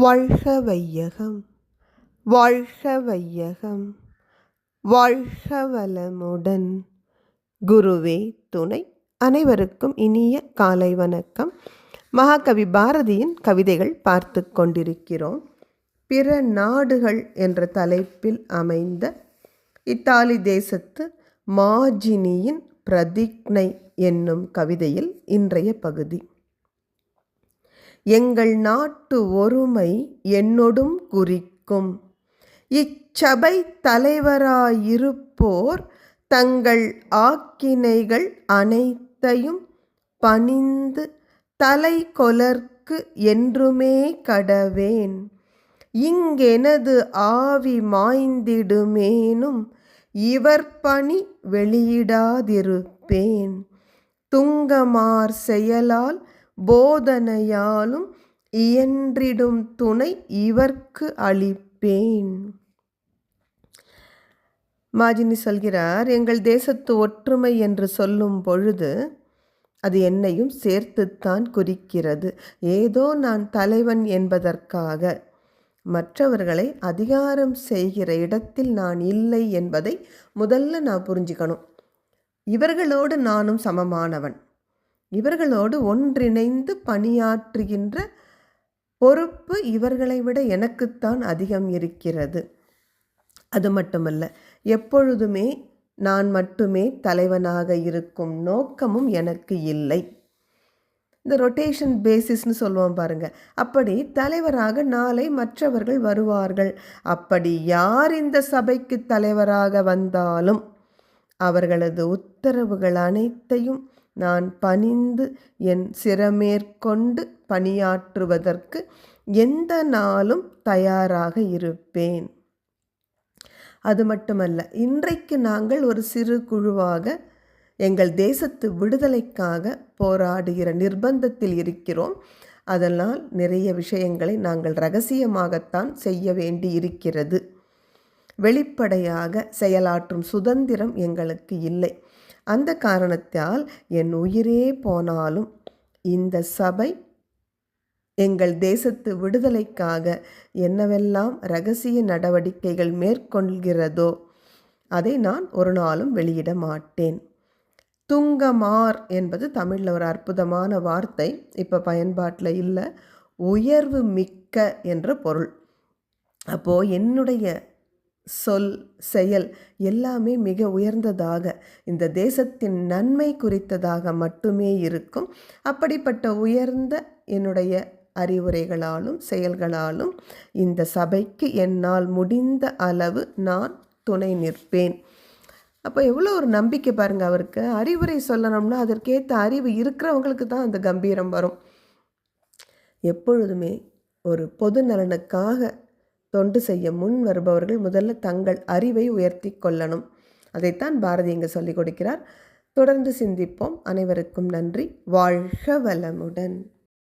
வாழ்க வையகம் வாழ்க வையகம் வாழ்க வளமுடன் குருவே துணை. அனைவருக்கும் இனிய காலை வணக்கம். மகாகவி பாரதியின் கவிதைகள் பார்த்து கொண்டிருக்கிறோம். பிற நாடுகள் என்ற தலைப்பில் அமைந்த இத்தாலி தேசத்து மாஜினியின் பிரதிக்னை என்னும் கவிதையில் இன்றைய பகுதி. எங்கள் நாட்டு ஒருமை என்னொடும் குறிக்கும். இச்சபை தலைவராயிருப்போர் தங்கள் ஆக்கினைகள் அனைத்தையும் பணிந்து தலை கொலர்க்கு என்றுமே கடவேன். இங்கெனது ஆவி மாய்ந்திடுமேனும் இவர் பணி வெளியிடாதிருப்பேன். துங்கமார் செயலால் போதனையாலும் இயன்றிடும் துணை இவர்க்கு அளிப்பேன். மாஜினி சொல்கிறார் எங்கள் தேசத்து ஒற்றுமை என்று சொல்லும் பொழுது அது என்னையும் சேர்த்துத்தான் குறிக்கிறது. ஏதோ நான் தலைவன் என்பதற்காக மற்றவர்களை அதிகாரம் செய்கிற இடத்தில் நான் இல்லை என்பதை முதல்ல நான் புரிஞ்சுக்கணும். இவர்களோடு நானும் சமமானவன். இவர்களோடு ஒன்றிணைந்து பணியாற்றுகின்ற பொறுப்பு இவர்களை விட எனக்குத்தான் அதிகம் இருக்கிறது. அது மட்டுமல்ல எப்பொழுதுமே நான் மட்டுமே தலைவனாக இருக்கும் நோக்கமும் எனக்கு இல்லை. இந்த ரொட்டேஷன் பேசிஸ்னு சொல்லுவோம் பாருங்க. அப்படி தலைவராக நாளை மற்றவர்கள் வருவார்கள். அப்படி யார் இந்த சபைக்கு தலைவராக வந்தாலும் அவர்களது உத்தரவுகள் அனைத்தையும் நான் பணிந்து என் சிரமேற்கொண்டு பணியாற்றுவதற்கு எந்த நாளும் தயாராக இருப்பேன். அது மட்டுமல்ல இன்றைக்கு நாங்கள் ஒரு சிறு குழுவாக எங்கள் தேசத்து விடுதலைக்காக போராடுகிற நிர்பந்தத்தில் இருக்கிறோம். அதனால் நிறைய விஷயங்களை நாங்கள் ரகசியமாகத்தான் செய்ய வேண்டி இருக்கிறது. வெளிப்படையாக செயலாற்றும் சுதந்திரம் எங்களுக்கு இல்லை. அந்த காரணத்தால் என் உயிரே போனாலும் இந்த சபை எங்கள் தேசத்து விடுதலைக்காக என்னவெல்லாம் ரகசிய நடவடிக்கைகள் மேற்கொள்கிறதோ அதை நான் ஒரு நாளும் வெளியிட மாட்டேன். துங்கமார் என்பது தமிழில் ஒரு அற்புதமான வார்த்தை இப்போ பயன்பாட்டில் இல்லை உயர்வு மிக்க என்ற பொருள். அப்போது என்னுடைய சொல் செயல் எல்லாமே மிக உயர்ந்ததாக இந்த தேசத்தின் நன்மை குறித்ததாக மட்டுமே இருக்கும். அப்படிப்பட்ட உயர்ந்த என்னுடைய அறிவுரைகளாலும் செயல்களாலும் இந்த சபைக்கு என்னால் முடிந்த அளவு நான் துணை நிற்பேன். அப்போ எவ்வளோ ஒரு நம்பிக்கை பாருங்கள் அவருக்கு. அறிவுரை சொல்லணும்னா அதற்கேற்ற அறிவு இருக்கிறவங்களுக்கு தான் அந்த கம்பீரம் வரும். எப்பொழுதுமே ஒரு பொது நலனுக்காக தொண்டு செய்ய முன் வருபவர்கள் முதல்ல தங்கள் அறிவை உயர்த்தி கொள்ளணும். அதைத்தான் பாரதி இங்கே சொல்லிக் கொடுக்கிறார். தொடர்ந்து சிந்திப்போம். அனைவருக்கும் நன்றி. வாழ்க வளமுடன்.